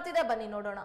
ಬರ್ತಿದೆ ಬನ್ನಿ ನೋಡೋಣ.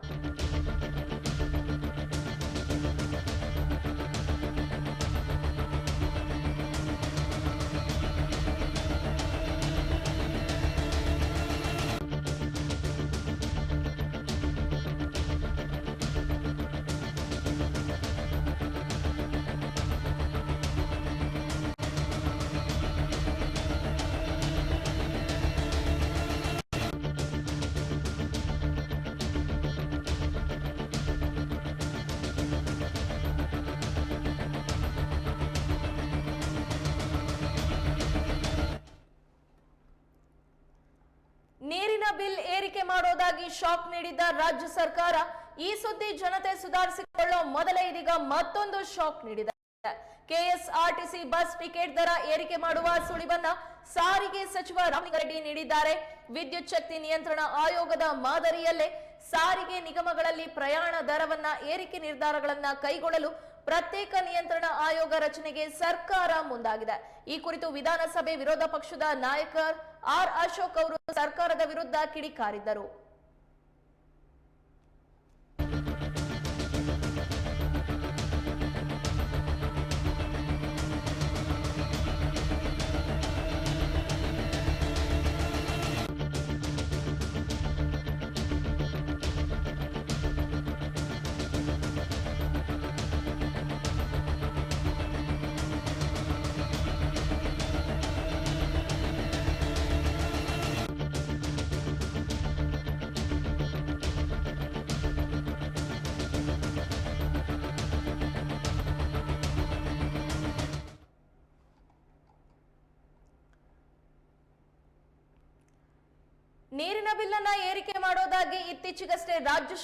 ಬಿಲ್ ಏರಿಕೆ ಮಾಡೋದಾಗಿ ಶಾಕ್ ನೀಡಿದ್ದ ರಾಜ್ಯ ಸರ್ಕಾರ, ಈ ಸುದ್ದಿ ಜನತೆ ಸುಧಾರಿಸಿಕೊಳ್ಳೋ ಮೊದಲೇ ಇದೀಗ ಮತ್ತೊಂದು ಶಾಕ್ ನೀಡಿದೆ. ಕೆಎಸ್ಆರ್ಟಿಸಿ ಬಸ್ ಟಿಕೆಟ್ ದರ ಏರಿಕೆ ಮಾಡುವ ಸುಳಿವನ್ನ ಸಾರಿಗೆ ಸಚಿವ ರಾಮಲಿಂಗಾರೆಡ್ಡಿ ನೀಡಿದ್ದಾರೆ. ವಿದ್ಯುತ್ ಶಕ್ತಿ ನಿಯಂತ್ರಣ ಆಯೋಗದ ಮಾದರಿಯಲ್ಲೇ ಸಾರಿಗೆ ನಿಗಮಗಳಲ್ಲಿ ಪ್ರಯಾಣ ದರವನ್ನ ಏರಿಕೆ ನಿರ್ಧಾರಗಳನ್ನ ಕೈಗೊಳ್ಳಲು ಪ್ರತ್ಯೇಕ ನಿಯಂತ್ರಣ ಆಯೋಗ ರಚನೆಗೆ ಸರ್ಕಾರ ಮುಂದಾಗಿದೆ. ಈ ಕುರಿತು ವಿಧಾನಸಭೆ ವಿರೋಧ ಪಕ್ಷದ ನಾಯಕ ಆರ್ ಅಶೋಕ್ ಅವರು ಸರ್ಕಾರದ ವಿರುದ್ಧ ಕಿಡಿಕಾರಿದ್ದರು. ನೀರಿನ ಬಿಲ್ಲನ್ನ ಏರಿಕೆ ಮಾಡೋದಾಗಿ ಇತ್ತೀಚೆಗಷ್ಟೇ ರಾಜ್ಯ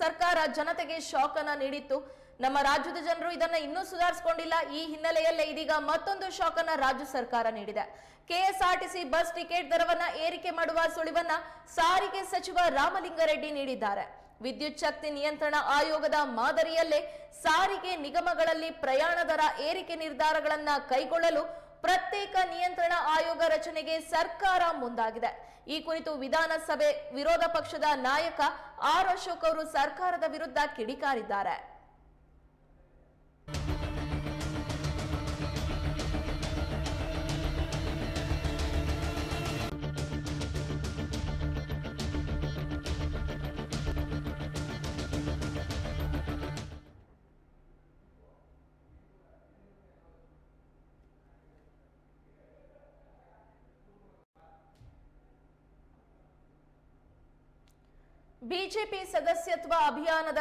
ಸರ್ಕಾರ ಜನತೆಗೆ ಶಾಕ್ ಅನ್ನ ನೀಡಿತ್ತು. ನಮ್ಮ ರಾಜ್ಯದ ಜನರು ಇದನ್ನ ಇನ್ನೂ ಸುಧಾರಿಸಿಕೊಂಡಿಲ್ಲ. ಈ ಹಿನ್ನೆಲೆಯಲ್ಲೇ ಇದೀಗ ಮತ್ತೊಂದು ಶಾಕ್ ಅನ್ನ ರಾಜ್ಯ ಸರ್ಕಾರ ನೀಡಿದೆ. ಕೆಎಸ್ಆರ್ಟಿಸಿ ಬಸ್ ಟಿಕೆಟ್ ದರವನ್ನ ಏರಿಕೆ ಮಾಡುವ ಸುಳಿವನ್ನ ಸಾರಿಗೆ ಸಚಿವ ರಾಮಲಿಂಗಾರೆಡ್ಡಿ ನೀಡಿದ್ದಾರೆ. ವಿದ್ಯುತ್ ಶಕ್ತಿ ನಿಯಂತ್ರಣ ಆಯೋಗದ ಮಾದರಿಯಲ್ಲೇ ಸಾರಿಗೆ ನಿಗಮಗಳಲ್ಲಿ ಪ್ರಯಾಣ ದರ ಏರಿಕೆ ನಿರ್ಧಾರಗಳನ್ನ ಕೈಗೊಳ್ಳಲು ಪ್ರತ್ಯೇಕ ನಿಯಂತ್ರಣ ಆಯೋಗ ರಚನೆಗೆ ಸರ್ಕಾರ ಮುಂದಾಗಿದೆ. ಈ ಕುರಿತು ವಿಧಾನಸಭೆ ವಿರೋಧ ಪಕ್ಷದ ನಾಯಕ ಆರ್ ಅಶೋಕ್ ಅವರು ಸರ್ಕಾರದ ವಿರುದ್ಧ ಕಿಡಿಕಾರಿದ್ದಾರೆ. ಬಿಜೆಪಿ ಸದಸ್ಯತ್ವ ಅಭಿಯಾನದ